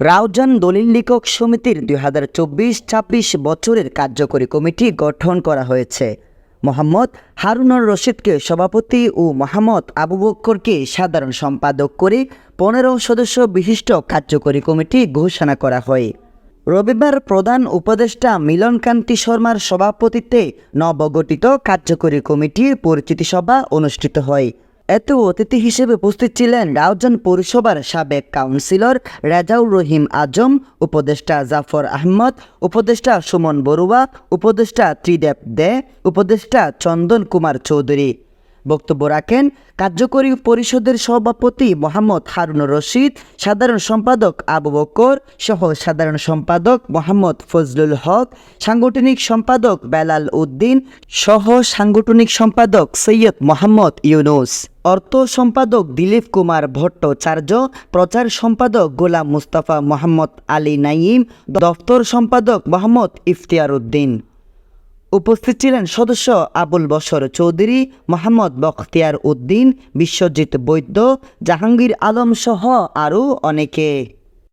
রাউজান দলিল লিখক সমিতির দুই হাজার চব্বিশ ছাব্বিশ বছরের কার্যকরী কমিটি গঠন করা হয়েছে। মোহাম্মদ হারুনর রশিদকে সভাপতি ও মোহাম্মদ আবু বক্করকে সাধারণ সম্পাদক করে পনেরো সদস্য বিশিষ্ট কার্যকরী কমিটি ঘোষণা করা হয়। রবিবার প্রধান উপদেষ্টা মিলনকান্তি শর্মার সভাপতিত্বে নবগঠিত কার্যকরী কমিটির পরিচিতি সভা অনুষ্ঠিত হয়। এতে অতিথি হিসেবে উপস্থিত ছিলেন রাউজান পৌরসভার সাবেক কাউন্সিলর রেজাউর রহিম আজম, উপদেষ্টা জাফর আহমদ, উপদেষ্টা সুমন বড়ুয়া, উপদেষ্টা ত্রিদেব দে, উপদেষ্টা চন্দন কুমার চৌধুরী। বক্তব্য রাখেন কার্যকরী পরিষদের সভাপতি মোহাম্মদ হারুনুর রশিদ, সাধারণ সম্পাদক আবু বকর সহ সাধারণ সম্পাদক মোহাম্মদ ফজলুল হক, সাংগঠনিক সম্পাদক বেলাল উদ্দিন সহ সাংগঠনিক সম্পাদক সৈয়দ মোহাম্মদ ইউনুস। অর্থ সম্পাদক দিলীপ কুমার ভট্টাচার্য, প্রচার সম্পাদক গোলাম মুস্তাফা মোহাম্মদ আলী নাইম দফতর সম্পাদক মোহাম্মদ ইফতিয়ার উদ্দিন। উপস্থিত ছিলেন সদস্য আবুল বসর চৌধুরী, মোহাম্মদ বখতিয়ার উদ্দিন, বিশ্বজিৎ বৈদ্য, জাহাঙ্গীর আলম সহ আরও অনেকে।